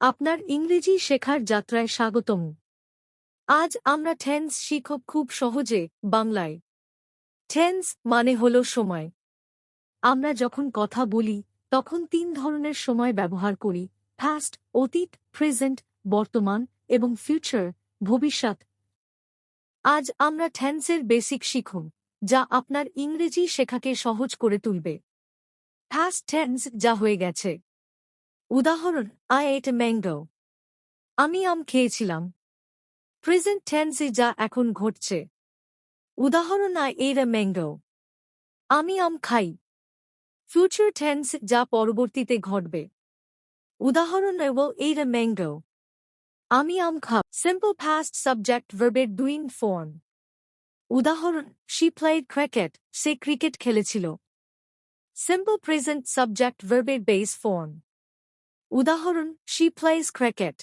আপনার ইংরেজি শেখার যাত্রায় স্বাগতম। আজ আমরা টেন্স শিখব খুব সহজে, বাংলায়। টেন্স মানে হল সময়। আমরা যখন কথা বলি, তখন তিন ধরনের সময় ব্যবহার করি পাস্ট অতীত প্রেজেন্ট বর্তমান এবং ফিউচার ভবিষ্যৎ। আজ আমরা টেন্সের বেসিক শিখুন যা আপনার ইংরেজি শেখাকে সহজ করে তুলবে। পাস্ট টেন্স যা হয়ে গেছে। উদাহরণ আই এট এ ম্যাঙ্গো আমি আম খেয়েছিলাম। প্রেজেন্ট টেন্সে যা এখন ঘটছে। উদাহরণ আই এর ম্যাঙ্গো আমি আম খাই। ফিউচার টেন্স যা পরবর্তীতে ঘটবে। উদাহরণ এও এর ম্যাঙ্গো আমি আম খাব। সিম্পল ফাস্ট সাবজেক্ট ভার্বের ডুইং ফর্ম উদাহরণ শি প্লেড ক্রিকেট সে ক্রিকেট খেলেছিল। সিম্পল প্রেজেন্ট সাবজেক্ট ভার্বের বেস ফর্ম উদাহরণ শি প্লেজ ক্রিকেট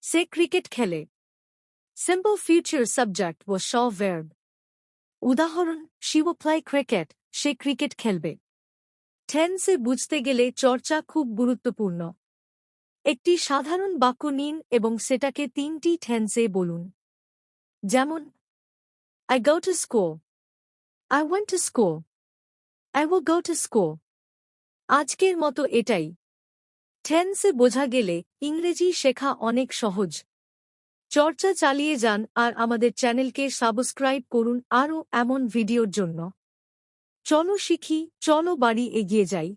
সে ক্রিকেট খেলে। সিম্পল ফিউচার সাবজেক্ট ও শ ভার্ব উদাহরণ শি ও প্লে ক্রিকেট সে ক্রিকেট খেলবে। টেন্সে বুঝতে গেলে চর্চা খুব গুরুত্বপূর্ণ। একটি সাধারণ বাক্য নিন এবং সেটাকে তিনটি টেন্সে বলুন। যেমন, I go to school. I went to school. I will go to school. আজকের মতো এটাই। টেন্সে বোঝা গেলে ইংরেজি শেখা অনেক সহজ। চর্চা চালিয়ে যান আর আমাদের চ্যানেলকে সাবস্ক্রাইব করুন আরও এমন ভিডিওর জন্য। চলো শিখি, চলো বাড়ি এগিয়ে যাই।